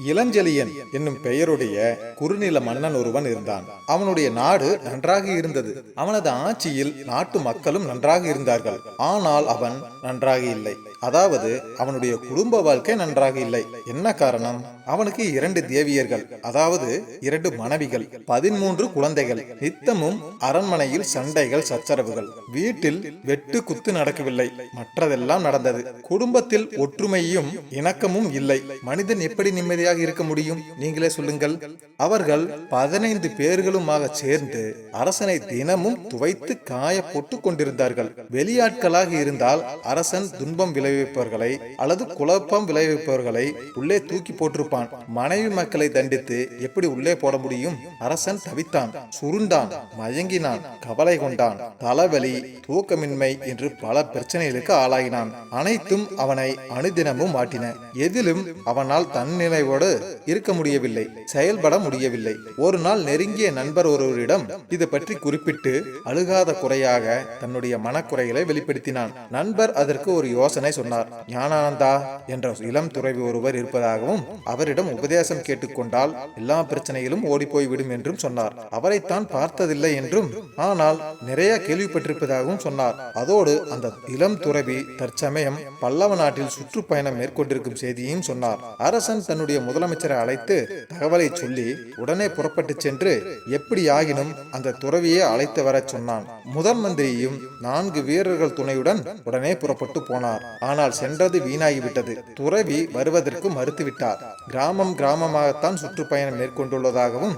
இளஞ்செழியன் என்னும் பெயருடைய குறுநில மன்னன் ஒருவன் இருந்தான். அவனுடைய நாடு நன்றாக இருந்தது. அவனது ஆட்சியில் நாட்டு மக்களும் நன்றாக இருந்தார்கள். ஆனால் அவன் நன்றாக இல்லை. அதாவது அவனுடைய குடும்ப வாழ்க்கை நன்றாக இல்லை. என்ன காரணம்? அவனுக்கு இரண்டு தேவியர்கள் அதாவது இரண்டு மனைவிகள் பதிமூன்று குழந்தைகள் நித்தமும் அரண்மனையில் சண்டைகள் சச்சரவுகள். வீட்டில் வெட்டு குத்து நடக்கவில்லை. மற்றதெல்லாம் நடந்தது. குடும்பத்தில் ஒற்றுமையும் இணக்கமும் இல்லை. மனிதன் எப்படி நிம்மதி நிம்மதியாக இருக்க முடியும்? நீங்களே சொல்லுங்கள். அவர்கள் பதினைந்து பேர்களுமாக சேர்ந்து அரசனை தினமும் துவைத்து காய போட்டு கொண்டிருந்தார்கள். வெளியாட்களாக இருந்தால் அரசன் துன்பம் விளைவிப்பவர்களை அல்லது குழப்பம் விளைவிப்பவர்களை உள்ளே தூக்கி போட்டிருப்பான். மனைவி மக்களை தண்டித்து எப்படி உள்ளே போட முடியும்? அரசன் தவித்தான் சுருண்டான் மயங்கினான் கவலை கொண்டான் தலைவலி தூக்கமின்மை என்று பல பிரச்சனைகளுக்கு ஆளாகினான் அனைத்தும் அவனை அனுதினமும் மாட்டின. எதிலும் அவனால் தன்னிலைவோடு இருக்க முடியவில்லை செயல்பட முடியவில்லை. ஒரு நாள் நெருங்கிய நண்பர் ஒருவரிடம் இது பற்றி குறிப்பிட்டு அழுகாத குறையாக தன்னுடைய மனக்குறைகளை வெளிப்படுத்தினான். நண்பர் அதற்கு ஒரு யோசனை சொன்னார். ஞானானந்தா என்ற இளம் துறவி ஒருவர் இருப்பதாகவும் அவரிடம் உபதேசம் கேட்டுக்கொண்டால் எல்லா பிரச்சனையிலும் ஓடிப்போய்விடும் என்றும் சொன்னார். அவரைத்தான் பார்த்ததில்லை என்றும் ஆனால் நிறைய கேள்விப்பட்டிருப்பதாகவும் சொன்னார். அதோடு அந்த இளம் துறவி தற்சமயம் பல்லவ நாட்டில் சுற்றுப்பயணம் மேற்கொண்டிருக்கும் செய்தியையும் சொன்னார். அரசன் தன்னுடைய முதலமைச்சரை அழைத்து தகவலை சொல்லி உடனே புறப்பட்டு சென்று எப்படி ஆகினும் அந்த துறவியை அழைத்து வரச் சொன்னான். முதல் மந்திரியும் நான்கு வீரர்கள் துணையுடன் உடனே புறப்பட்டு போனார். ஆனால் சென்றது வீணாகிவிட்டது. துறவி வருவதற்கு மறுத்துவிட்டார். கிராமம் கிராமமாகத்தான் சுற்றுப்பயணம் மேற்கொண்டுள்ளதாகவும்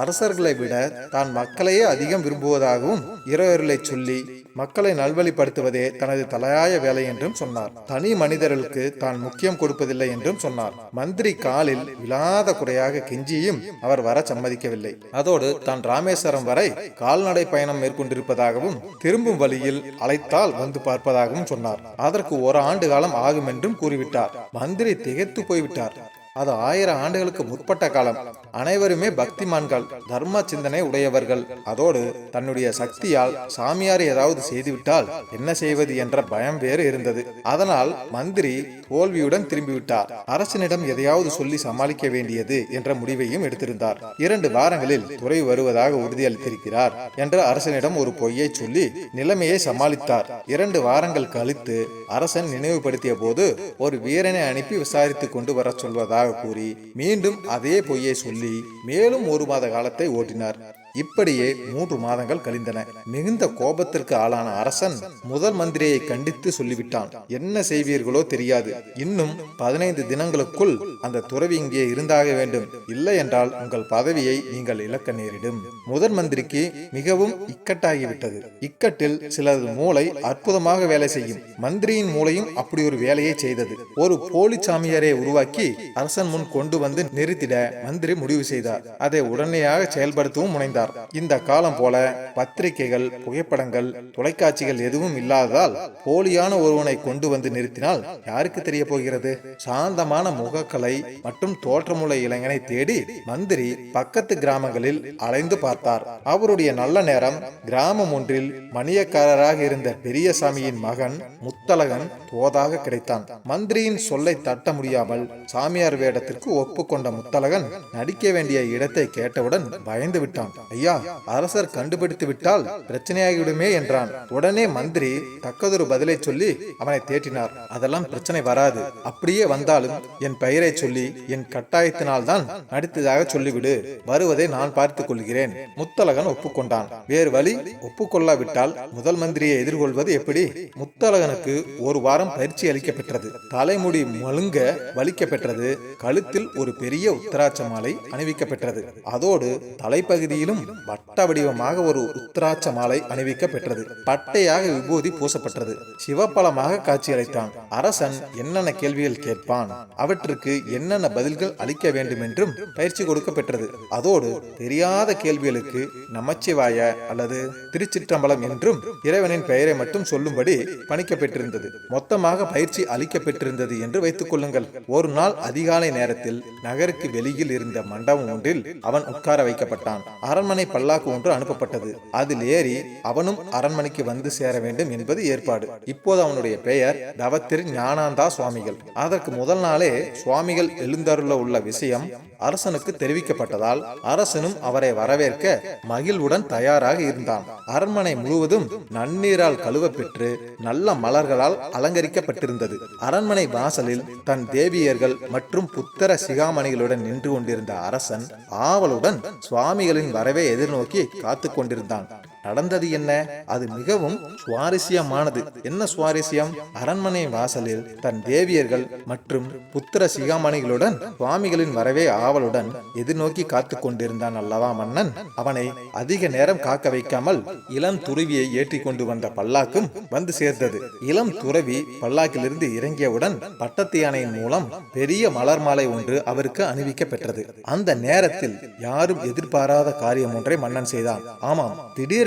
அரசர்களை விட தான் மக்களையே அதிகம் விரும்புவதாகவும் இரவர்களை சொல்லி மக்களை நல்வழிப்படுத்துவதே தனது தலையாய வேலை என்றும் சொன்னார். தனி மனிதர்களுக்கு தான் முக்கியம் கொடுப்பதில்லை என்றும் சொன்னார். மந்திரி காலில் விழாத குறையாக கெஞ்சியும் அவர் வர சம்மதிக்கவில்லை. அதோடு தான் ராமேஸ்வரம் வரை கால்நடை பயணம் மேற்கொண்டிருப்பதாகவும் திரும்பும் வழியில் அழைத்தால் வந்து பார்ப்பதாகவும் சொன்னார். அதற்கு ஒரு ஆண்டு காலம் ஆகும் என்றும் கூறிவிட்டார். மந்திரி திகைத்து போய்விட்டார். அது ஆயிரம் ஆண்டுகளுக்கு முற்பட்ட காலம். அனைவருமே பக்திமான்கள் தர்ம சிந்தனை உடையவர்கள். அதோடு தன்னுடைய சக்தியால் சாமியார் ஏதாவது செய்துவிட்டால் என்ன செய்வது என்ற பயம் வேறு இருந்தது. அதனால் மந்திரி தோல்வியுடன் திரும்பிவிட்டார். அரசனிடம் எதையாவது சொல்லி சமாளிக்க வேண்டியது என்ற முடிவையும் எடுத்திருந்தார். இரண்டு வாரங்களில் துறை வருவதாக உறுதியளித்திருக்கிறார் என்று அரசனிடம் ஒரு பொய்யை சொல்லி நிலைமையை சமாளித்தார். இரண்டு வாரங்கள் கழித்து அரசன் நினைவுபடுத்திய போது ஒரு வீரனை அனுப்பி விசாரித்துக் கொண்டு வர சொல்வதாக கூறி மீண்டும் அதே பொய்யை சொல்லி மேலும் ஒரு மாத காலத்தை ஓட்டினார். இப்படியே மூன்று மாதங்கள் கழிந்தன. மிகுந்த கோபத்திற்கு ஆளான அரசன் முதல் மந்திரியை கண்டித்து சொல்லிவிட்டான். என்ன செய்வீர்களோ தெரியாது. இன்னும் பதினைந்து தினங்களுக்குள் அந்த துறவி இங்கே இருந்தாக வேண்டும். இல்லை என்றால் உங்கள் பதவியை நீங்கள் இழக்க நேரிடும். முதல் மந்திரிக்கு மிகவும் இக்கட்டாகிவிட்டது. இக்கட்டில் சிலது மூளை அற்புதமாக வேலை செய்யும். மந்திரியின் மூளையும் அப்படி ஒரு வேலையை செய்தது. ஒரு போலி சாமியாரை உருவாக்கி அரசன் முன் கொண்டு வந்து நிறுத்திட மந்திரி முடிவு செய்தார். அதை உடனடியாக செயல்படுத்தவும் முனைந்தார். இந்த காலம் போல பத்திரிகைகள் புகைப்படங்கள் தொலைக்காட்சிகள் எதுவும் இல்லாததால் போலியான ஒருவனை கொண்டு வந்து நிறுத்தினால் யாருக்கு தெரிய போகிறது? சாந்தமான முகக்கலை மற்றும் தோற்றமுள்ள இளைஞனை தேடி மந்திரி பக்கத்து கிராமங்களில் அலைந்து பார்த்தார். அவருடைய நல்ல நேரம் கிராமம் ஒன்றில் மணியக்காரராக இருந்த பெரியசாமியின் மகன் முத்தழகன் தோதாக கிடைத்தான். மந்திரியின் சொல்லை தட்ட முடியாமல் சாமியார் வேடத்திற்கு ஒப்புக்கொண்ட முத்தழகன் நடிக்க வேண்டிய இடத்தை கேட்டவுடன் பயந்து விட்டான். ஐயா அரசர் கண்டுபிடித்து விட்டால் பிரச்சனையாகிவிடுமே என்றான். உடனே மந்திரி தக்கதொரு பதிலை சொல்லி அவனை தேற்றினார். அதெல்லாம் பிரச்சனை வராது. அப்படியே வந்தாலும் என் பெயரை சொல்லி என் கட்டாயத்தினால் தான் நடித்ததாக சொல்லிவிடு. வருவதை நான் பார்த்துக் கொள்கிறேன். முத்தழகன் ஒப்புக்கொண்டான். வேறு வழி ஒப்புக்கொள்ளாவிட்டால் முதல் மந்திரியை எதிர்கொள்வது எப்படி? முத்தழகனுக்கு ஒரு வாரம் பயிற்சி அளிக்கப்பெற்றது. தலைமுடி மழுங்க வலிக்கப்பெற்றது. கழுத்தில் ஒரு பெரிய உத்தராட்ச மாலை அணிவிக்கப்பெற்றது. அதோடு தலைப்பகுதியிலும் வட்ட வடிவமாக ஒரு உத்தராட்ச மாலை அணிவிக்க பெற்றது. பட்டையாக விபூதி பூசப்பட்டது. சிவப்பலமாக காட்சியளித்தான். அரசன் என்னென்ன கேள்விகள் கேட்பான்? அவற்றுக்கு என்னென்ன பதில்கள் அளிக்க வேண்டும் என்றும் பயிற்சி கொடுக்க பெற்றது. அதோடு தெரியாத கேள்விகளுக்கு நமச்சிவாய அல்லது திருச்சிற்றம்பலம் என்றும் இறைவனின் பெயரை மட்டும் சொல்லும்படி பணிக்கப்பட்டிருந்தது மொத்தமாக பயிற்சி அளிக்கப்பட்டிருந்தது என்று வைத்துக் கொள்ளுங்கள். ஒரு நாள் அதிகாலை நேரத்தில் நகருக்கு வெளியில் இருந்த மண்டபம் ஒன்றில் அவன் உட்கார வைக்கப்பட்டான். அரண் அரண்மனை பல்லாக்கு ஒன்று அனுப்பப்பட்டது. அதில் ஏறி அவனும் அரண்மனைக்கு வந்து சேர வேண்டும் என்பது ஏற்பாடு. இப்போது அவனுடைய பெயர் தவத்திரு ஞானாந்தா சுவாமிகள். அதற்கு முதல் நாளே சுவாமிகள் எழுந்தருள உள்ள விஷயம் அரசனுக்கு தெரிவிக்கப்பட்டதால் அரசனும் அவரை வரவேற்க மகிழ்வுடன் தயாராக இருந்தான். அரண்மனை முழுவதும் நன்னீரால் கழுவ பெற்று நல்ல மலர்களால் அலங்கரிக்கப்பட்டிருந்தது. அரண்மனை வாசலில் தன் தேவியர்கள் மற்றும் புத்தர சிகாமணிகளுடன் நின்று கொண்டிருந்த அரசன் ஆவலுடன் சுவாமிகளின் வரவே எதிர்நோக்கி காத்து கொண்டிருந்தான். நடந்தது என்ன? அது மிகவும் சுவாரஸ்யமானது. என்ன சுவாரஸ்யம்? அரண்மனை வாசலில் தன் தேவியர்கள் மற்றும் புத்திர சிகாமணிகளுடன் சுவாமிகளின் வரவே ஆவலுடன் எதிர்நோக்கி காத்து கொண்டிருந்தான் அல்லவா மன்னன்? அவனை அதிக நேரம் காக்க வைக்காமல் இளம் துருவியை ஏற்றி கொண்டு வந்த பல்லாக்கும் வந்து சேர்ந்தது. இளம் துறவி பல்லாக்கிலிருந்து இறங்கியவுடன் பட்டத்து யானையின் மூலம் பெரிய மலர் மாலை ஒன்று அவருக்கு அணிவிக்க பெற்றது. அந்த நேரத்தில் யாரும் எதிர்பாராத காரியம் ஒன்றை மன்னன் செய்தான். ஆமாம்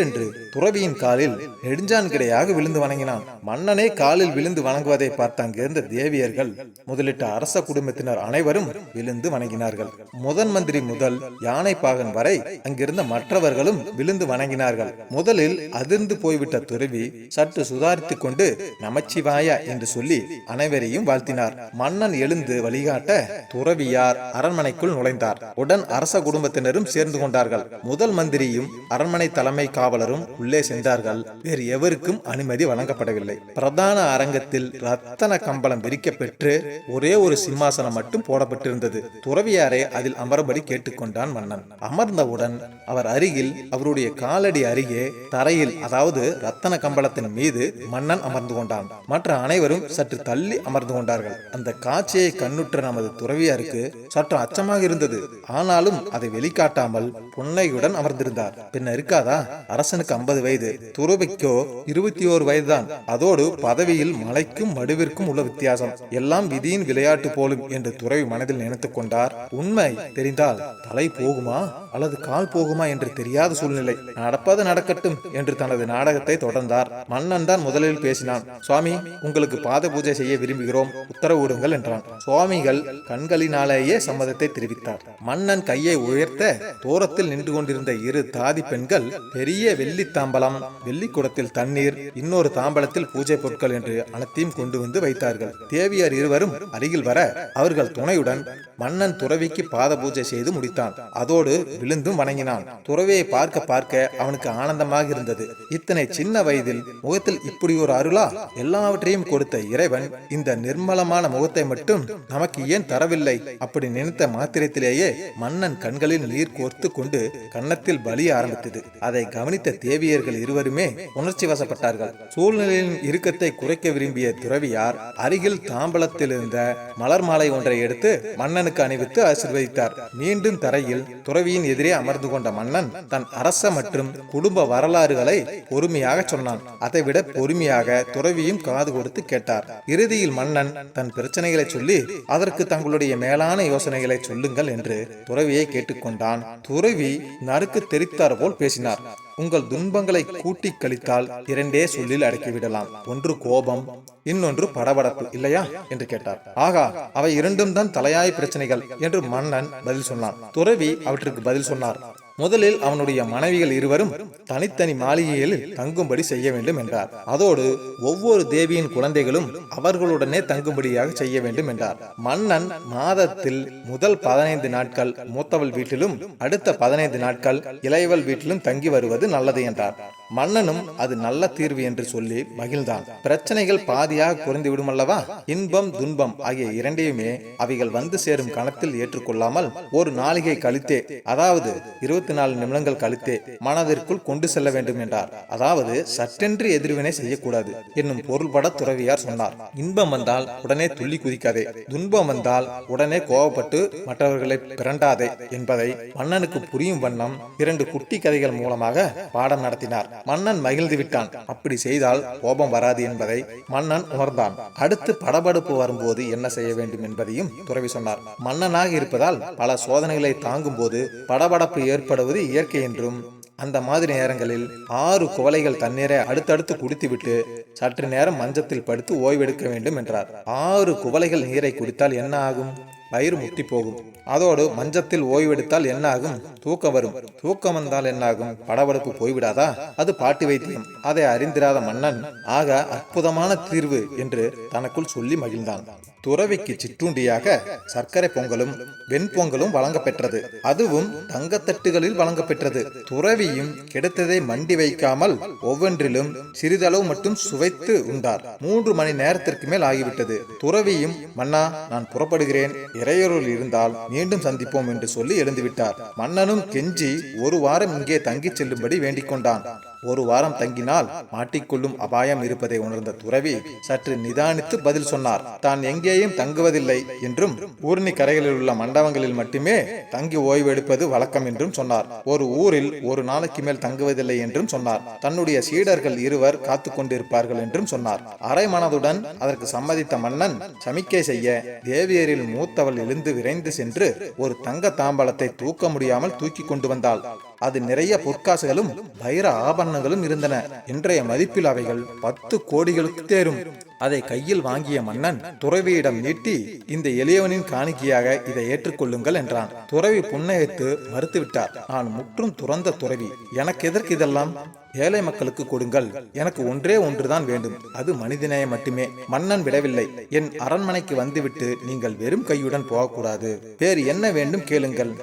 திடீரென்று துறவியின் காலில் நெடுஞ்சான் கிடையாக விழுந்து வணங்கினான். மன்னனே காலில் விழுந்து வணங்குவதை பார்த்த அங்கிருந்த தேவியர்கள் முதலிட்ட அரச குடும்பத்தினர் அனைவரும் விழுந்து வணங்கினார்கள். முதன் மந்திரி முதல் யானை பாகன் வரை அங்கிருந்த மற்றவர்களும் விழுந்து வணங்கினார்கள். முதலில் அதிர்ந்து போய்விட்ட துறவி சற்று சுதாரித்துக் கொண்டு நமச்சிவாயா என்று சொல்லி அனைவரையும் வாழ்த்தினார். மன்னன் எழுந்து வழிகாட்ட துறவியார் அரண்மனைக்குள் நுழைந்தார். உடன் அரச குடும்பத்தினரும் சேர்ந்து கொண்டார்கள். முதல் மந்திரியும் அரண்மனை தலைமை காவல் காவலரும் உள்ளே சென்றார்கள். வேறு எவருக்கும் அனுமதி வழங்கப்படவில்லை. பிரதான அரங்கத்தில் ரத்தன கம்பளம் விரிக்கப்பெற்று ஒரே ஒரு சிம்மாசனம் மட்டும் போடப்பட்டிருந்தது. துறவியாரை அதில் அமரும்படி கேட்டுக்கொண்டான் மன்னன். அமர்ந்தவுடன் அவர் அருகில் அவருடைய காலடி அருகே தரையில் அதாவது ரத்தன கம்பளத்தின் மீது மன்னன் அமர்ந்து கொண்டான். மற்ற அனைவரும் சற்று தள்ளி அமர்ந்து கொண்டார்கள். அந்த காட்சியை கண்ணுற்ற நமது துறவியாருக்கு சற்று அச்சமாக இருந்தது. ஆனாலும் அதை வெளிக்காட்டாமல் புன்னையுடன் அமர்ந்திருந்தார். பின்ன இருக்காதா? அரசனுக்கு ஐம்பது வயது. துறவிக்கோ இருபத்தி ஓரு வயதுதான். அதோடு பதவியில் மலைக்கும் மடுவிற்கும் உள்ள வித்தியாசம். எல்லாம் விதியின் விளையாட்டு போலும் என்று துறவி மனதில் நினைத்துக் கொண்டார். உண்மை தெரிந்தால் தலை போகுமா? அல்லது கால் போகுமா என்று தெரியாத சூழ்நிலை. நடப்பது நடக்கட்டும் என்று தனது நாடகத்தை தொடர்ந்தார். மன்னன் தான் முதலில் பேசினான். சுவாமி உங்களுக்கு பாத பூஜை செய்ய விரும்புகிறோம். உத்தரவிடுங்கள் என்றான். சுவாமிகள் கண்களினாலேயே சம்மதத்தை தெரிவித்தார். மன்னன் கையை உயர்த்த தூரத்தில் நின்று கொண்டிருந்த இரு தாதி பெண்கள் பெரிய வெள்ளி தாம்பலம் வெள்ளி குடத்தில் தண்ணீர் இன்னொரு தாம்பலத்தில் பூஜை பொருட்கள் என்று அனைத்தையும் கொண்டு வந்து வைத்தார்கள். தேவியார் இருவரும் அருகில் வர அவர்கள் துணையுடன் மன்னன் துறவிக்கு பாத பூஜை செய்து முடித்தான். அதோடு விழுந்தும் வணங்கினான். துறவியை பார்க்க பார்க்க அவனுக்கு ஆனந்தமாக இருந்தது. இத்தனை சின்ன வயதில் முகத்தில் இப்படி ஒரு அருளா? எல்லாவற்றையும் கொடுத்த இறைவன் இந்த நிர்மலமான முகத்தை மட்டும் நமக்கு ஏன் தரவில்லை? அப்படி நினைத்த மாத்திரத்திலேயே மன்னன் கண்களில் நீர் கோர்த்து கொண்டு கன்னத்தில் வலிய ஆரம்பித்தது. அதை கவனித்த தேவியர்கள் இருவருமே உணர்ச்சி வசப்பட்டார்கள் சூழ்நிலையின் இறுக்கத்தை குறைக்க விரும்பிய துறவியார் அருகில் தாம்பலத்தில் இருந்த மலர் மாலை ஒன்றை எடுத்து மன்னனுக்கு அணிவித்து ஆசிர்வதித்தார். மீண்டும் தரையில் துறவியின் எதிரே அமர்ந்து கொண்ட மன்னன் தன் அரச மற்றும் குடும்ப வரலாறுகளை பொறுமையாக சொன்னான். அதைவிட பொறுமையாக துறவியும் காது கொடுத்து கேட்டார். இறுதியில் மன்னன் தன் பிரச்சனைகளை சொல்லி அதற்கு தங்களுடைய மேலான யோசனைகளை சொல்லுங்கள் என்று துறவியை கேட்டுக்கொண்டான். துறவி நறுக்கு தெரித்தார் போல் பேசினார். உங்கள் துன்பங்களை கூட்டி கழித்தால் இரண்டே சொல்லில் அடக்கிவிடலாம் ஒன்று கோபம் இன்னொன்று படபடப்பு இல்லையா? என்று கேட்டார். ஆகா அவை இரண்டும் தான் தலையாய பிரச்சனைகள் என்று மன்னன் பதில் சொன்னான். துறவி அவற்றுக்கு பதில் சொன்னார். முதலில் அவனுடைய மனைவிகள் இருவரும் தனித்தனி மாளிகையில் தங்கும்படி செய்ய வேண்டும் என்றார். அதோடு ஒவ்வொரு தேவியின் குழந்தைகளும் அவர்களுடனே தங்கும்படியாக செய்ய வேண்டும் என்றார். மன்னன் மாதத்தில் முதல் பதினைந்து நாட்கள் மூத்தவள் வீட்டிலும் அடுத்த பதினைந்து நாட்கள் இளையவள் வீட்டிலும் தங்கி வருவது நல்லது என்றார். மன்னனும் அது நல்ல தீர்வு என்று சொல்லி மகிழ்ந்தான். பிரச்சனைகள் பாதியாக குறைந்து விடும் அல்லவா இன்பம் துன்பம் ஆகிய இரண்டையுமே அவைகள் வந்து சேரும் கணத்தில் ஏற்றுக்கொள்ளாமல் ஒரு நாளிகை கழித்தே அதாவது இருபத்தி நாலு நிமிடங்கள் கழித்தே மனதிற்குள் கொண்டு செல்ல வேண்டும் என்றார். அதாவது சட்டென்று எதிர்வினை செய்யக்கூடாது என்னும் பொருள்பட துறவியார் சொன்னார். இன்பம் வந்தால் உடனே துள்ளி குதிக்காதே. துன்பம் வந்தால் உடனே கோபப்பட்டு மற்றவர்களை பிறண்டாதே என்பதை மன்னனுக்கு புரியும் வண்ணம் இரண்டு குட்டி கதைகள் மூலமாக பாடம் நடத்தினார். மன்னன் மகிழ்ந்து விட்டான் அப்படி செய்தால் கோபம் வராது என்பதை மன்னன் உணர்ந்தான். அடுத்து படபடுப்பு வரும்போது என்ன செய்ய வேண்டும் என்பதையும் துறவி சொன்னார். மன்னனாக இருப்பதால் பல சோதனைகளை தாங்கும் போது படபடப்பு ஏற்படுவது இயற்கை என்றும் அந்த மாதிரி நேரங்களில் ஆறு குவளைகள் தண்ணீரை அடுத்தடுத்து குடித்துவிட்டு சற்று நேரம் மஞ்சத்தில் படுத்து ஓய்வெடுக்க வேண்டும் என்றார். ஆறு குவளைகள் நீரை குடித்தால் என்ன ஆகும்? வயிறு முத்தி போகும். அதோடு மஞ்சத்தில் ஓய்வெடுத்தால் என்னாகும்? தூக்கம் வரும். தூக்கம் வந்தால் என்னாகும்? படபடப்பு போய்விடாதா? அது பாட்டு வைத்தியம். அதை அறிந்திராத மன்னன் ஆக அற்புதமான தீர்வு என்று தனக்குள் சொல்லி மகிழ்ந்தான். துறவிக்கு சிற்றுண்டியாக சர்க்கரை பொங்கலும் வெண்பொங்கலும் வழங்கப்பெற்றது அதுவும் தங்கத்தட்டுகளில் வழங்கப்பெற்றது துறவியும் கிடைத்ததை மண்டி வைக்காமல் ஒவ்வொன்றிலும் சிறிதளவு மட்டும் சுவைத்து உண்டார். மூன்று மணி நேரத்திற்கு மேல் ஆகிவிட்டது. துறவியும் மன்னா நான் புறப்படுகிறேன் இறையருள் இருந்தால் மீண்டும் சந்திப்போம் என்று சொல்லி எழுந்துவிட்டார். மன்னனும் கெஞ்சி ஒரு வாரம் இங்கே தங்கிச் செல்லும்படி வேண்டிக் கொண்டான் ஒரு வாரம் தங்கினால் மாட்டிக்கொள்ளும் அபாயம் இருப்பதை உணர்ந்த துறவி சற்று நிதானித்து பதில் சொன்னார். தான் எங்கேயும் தங்குவதில்லை என்றும் ஊர்ணி கரைகளில் உள்ள மண்டபங்களில் மட்டுமே தங்கி ஓய்வெடுப்பது வழக்கம் என்றும் சொன்னார். ஒரு ஊரில் ஒரு நாளைக்கு மேல் தங்குவதில்லை என்றும் சொன்னார். தன்னுடைய சீடர்கள் இருவர் காத்து கொண்டிருப்பார்கள் என்றும் சொன்னார். அரை மனதுடன் அதற்கு சம்மதித்த மன்னன் சமிக்கை செய்ய தேவியரில் மூத்தவள் எழுந்து விரைந்து சென்று ஒரு தங்க தாம்பலத்தை தூக்க முடியாமல் தூக்கி கொண்டு வந்தாள். அது நிறைய பொற்காசுகளும் வைர ஆபரணங்களும் இருந்தன. இன்றைய மதிப்பில் அவைகள் பத்து கோடிகளுக்கு தேரும். அதை கையில் வாங்கிய மன்னன் துறவியிடம் நீட்டி இந்த எளியவனின் காணிக்கையாக இதை ஏற்றுக்கொள்ளுங்கள் என்றான். துறவி புன்னகைத்து மறுத்துவிட்டார். நான் முற்றும் துறந்த துறவி. எனக்கு எதற்கு இதெல்லாம்? ஏழை மக்களுக்கு கொடுங்கள். எனக்கு ஒன்றே ஒன்றுதான் வேண்டும். அது மனிதநேயம் மட்டுமே. மன்னன் விடவில்லை. என் அரண்மனைக்கு வந்துவிட்டு நீங்கள் வெறும் கையுடன் போகக்கூடாது. வேறு என்ன வேண்டும் கேளுங்கள்.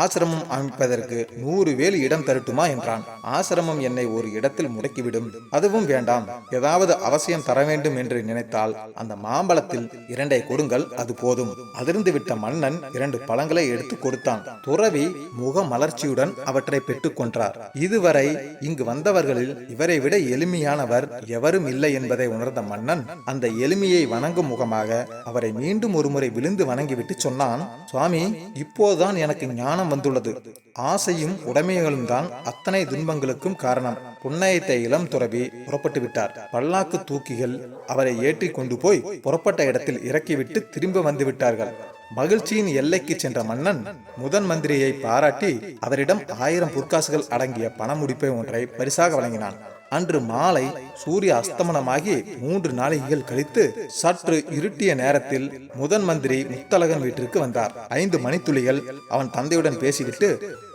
ஆசிரமம் அமைப்பதற்கு நூறு வேலு இடம் தரட்டுமா என்றான். ஆசிரமம் என்னை ஒரு இடத்தில் முடக்கிவிடும். அதுவும் வேண்டாம். ஏதாவது அவசியம் தர வேண்டும் என்று நினைத்தால் அந்த மாம்பழத்தில் இரண்டை கொடுங்கள் அது போதும். அதிர்ந்து விட்ட மன்னன் இரண்டு பழங்களை எடுத்து கொடுத்தான். துறவி முக மலர்ச்சியுடன் அவற்றை பெற்றுக் கொன்றார். இதுவரை இங்கு வந்தவர்களில் இவரை விட எளிமையானவர் எவரும் இல்லை என்பதை உணர்ந்த மன்னன் அந்த எளிமையை வணங்கும் முகமாக அவரை மீண்டும் ஒருமுறை விழுந்து வணங்கிவிட்டு சொன்னான் சுவாமி இப்போதுதான் எனக்கு ஞானம் வந்துள்ளது. ஆசையும் உடைமைகளும் தான் அத்தனை துன்பங்களுக்கும் காரணம். புன்னயத்தை இளம் துறவி புறப்பட்டு விட்டார். பல்லாக்கு தூக்கிகள் அவரை ஏற்றி கொண்டு போய் புறப்பட்ட இடத்தில் இறக்கிவிட்டு திரும்ப வந்து விட்டார்கள். மகிழ்ச்சியின் எல்லைக்கு சென்ற மன்னன் முதன் மந்திரியை பாராட்டி அவரிடம் ஆயிரம் பொற்காசுகள் அடங்கிய பணமுடிப்பை ஒன்றை பரிசாக வழங்கினான். அன்று மாலை சூரிய அஸ்தமனமாகி மூன்று நாளிகைகள் கழித்து சற்று இருட்டிய நேரத்தில் முதன் மந்திரி முத்தலகன் வீட்டிற்கு வந்தார். ஐந்து மணித்துளிகள் அவன் தந்தையுடன் பேசிவிட்டு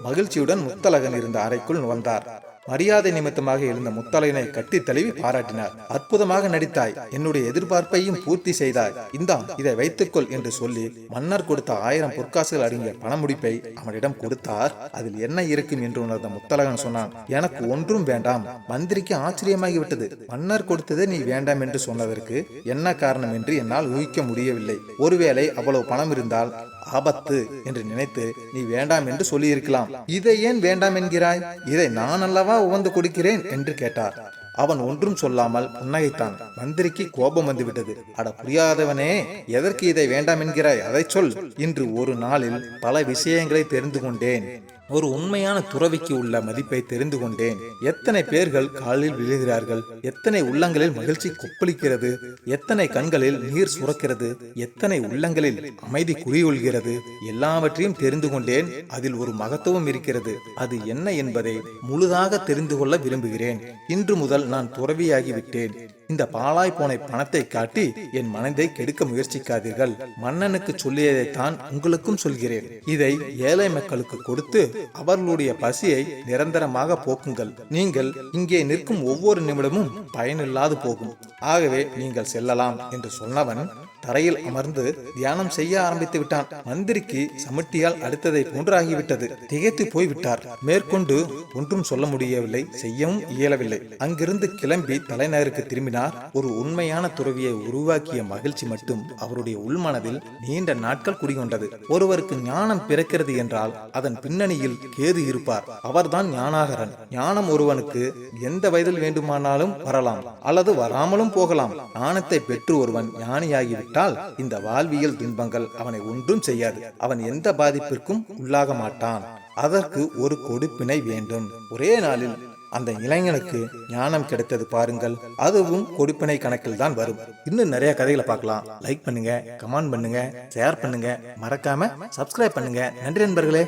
மகிழ்ச்சியுடன் முத்தலகன் இருந்த அறைக்குள் நுழைந்தார். மரியாதை நிமித்தமாக எழுந்த முத்தலையனை கட்டி தழுவி பாராட்டினார். அற்புதமாக நடித்தாய். என்னுடைய எதிர்பார்ப்பையும் பூர்த்தி செய்தாய். இந்தா இதை வைத்துக்கொள் என்று சொல்லி மன்னர் கொடுத்த ஆயிரம் பொற்காசுகள் அடங்கிய பணமுடிப்பை அவனிடம் கொடுத்தார். அதில் என்ன இருக்கும் என்று உணர்ந்த முத்தலகன் சொன்னான் எனக்கு ஒன்றும் வேண்டாம். மந்திரிக்கு ஆச்சரியமாகி விட்டது மன்னர் கொடுத்ததை நீ வேண்டாம் என்று சொன்னதற்கு என்ன காரணம் என்று என்னால் ஊகிக்க முடியவில்லை. ஒருவேளை அவ்வளவு பணம் இருந்தால் ஆபத்து என்று நினைத்து நீ வேண்டாம் என்று சொல்லியிருக்கலாம். இதை ஏன் வேண்டாம் என்கிறாய்? இதை நான் அல்லவா உவந்து கொடுக்கிறேன் என்று கேட்டார். அவன் ஒன்றும் சொல்லாமல் புன்னகைத்தான். மந்திரிக்கு கோபம் வந்துவிட்டது. அட புரியாதவனே எதற்கு இதை வேண்டாம் என்கிறாய்? அதை சொல். இன்று ஒரு நாளில் பல விஷயங்களை தெரிந்து கொண்டேன். ஒரு உண்மையான துறவிக்கு உள்ள மதிப்பை தெரிந்து கொண்டேன். எத்தனை பேர்கள் காலில் விழுகிறார்கள்? எத்தனை உள்ளங்களில் மகிழ்ச்சி கொப்பளிக்கிறது? எத்தனை கண்களில் நீர் சுரக்கிறது? எத்தனை உள்ளங்களில் அமைதி குறியொள்கிறது எல்லாவற்றையும் தெரிந்து கொண்டேன். அதில் ஒரு மகத்துவம் இருக்கிறது. அது என்ன என்பதை முழுதாக தெரிந்து கொள்ள விரும்புகிறேன். இன்று முதல் நான் துறவியாகிவிட்டேன். இந்த பாலாய் போனை பணத்தை காட்டி என் மனதை கெடுக்க முயற்சிக்காதீர்கள். மன்னனுக்கு சொல்லியதைத்தான் உங்களுக்கும் சொல்கிறேன். இதை ஏழை மக்களுக்கு கொடுத்து அவர்களுடைய பசியை நிரந்தரமாக போக்குங்கள். நீங்கள் இங்கே நிற்கும் ஒவ்வொரு நிமிடமும் பயனில்லாது போகும். ஆகவே நீங்கள் செல்லலாம் என்று சொன்னவன் தரையில் அமர்ந்து தியானம் செய்ய ஆரம்பித்து விட்டான். மந்திரிக்கு சமட்டியால் அடுத்ததை போன்றாகிவிட்டது. திகைத்து போய் விட்டார் மேற்கொண்டு ஒன்றும் சொல்ல முடியவில்லை செய்யவும் இயலவில்லை. அங்கிருந்து கிளம்பி தலைநகருக்கு திரும்பினார். ஒரு உண்மையான துறவியை உருவாக்கிய மகிழ்ச்சி மட்டும் அவருடைய உள்மனதில் நீண்ட நாட்கள் குடிகொண்டது. ஒருவருக்கு ஞானம் பிறக்கிறது என்றால் அதன் பின்னணியில் கேது இருப்பார். அவர்தான் ஞானாகரன். ஞானம் ஒருவனுக்கு எந்த வயதில் வேண்டுமானாலும் வரலாம் அல்லது வராமலும் போகலாம். ஞானத்தை பெற்று ஒருவன் விட்டால் இந்த வாழ்வியல் துன்பங்கள் அவனை ஒன்றும் செய்யாது. அவன் எந்த பாதிப்பிற்கும் உள்ளாக மாட்டான். அதற்கு ஒரு கொடுப்பினை வேண்டும். ஒரே நாளில் அந்த இளைஞனுக்கு ஞானம் கிடைத்தது பாருங்கள். அதுவும் கொடுப்பினை கணக்கில் தான் வரும். இன்னும் நிறைய கதைகளை பார்க்கலாம். லைக் பண்ணுங்க கமெண்ட் பண்ணுங்க ஷேர் பண்ணுங்க. மறக்காம சப்ஸ்கிரைப் பண்ணுங்க. நன்றி நண்பர்களே.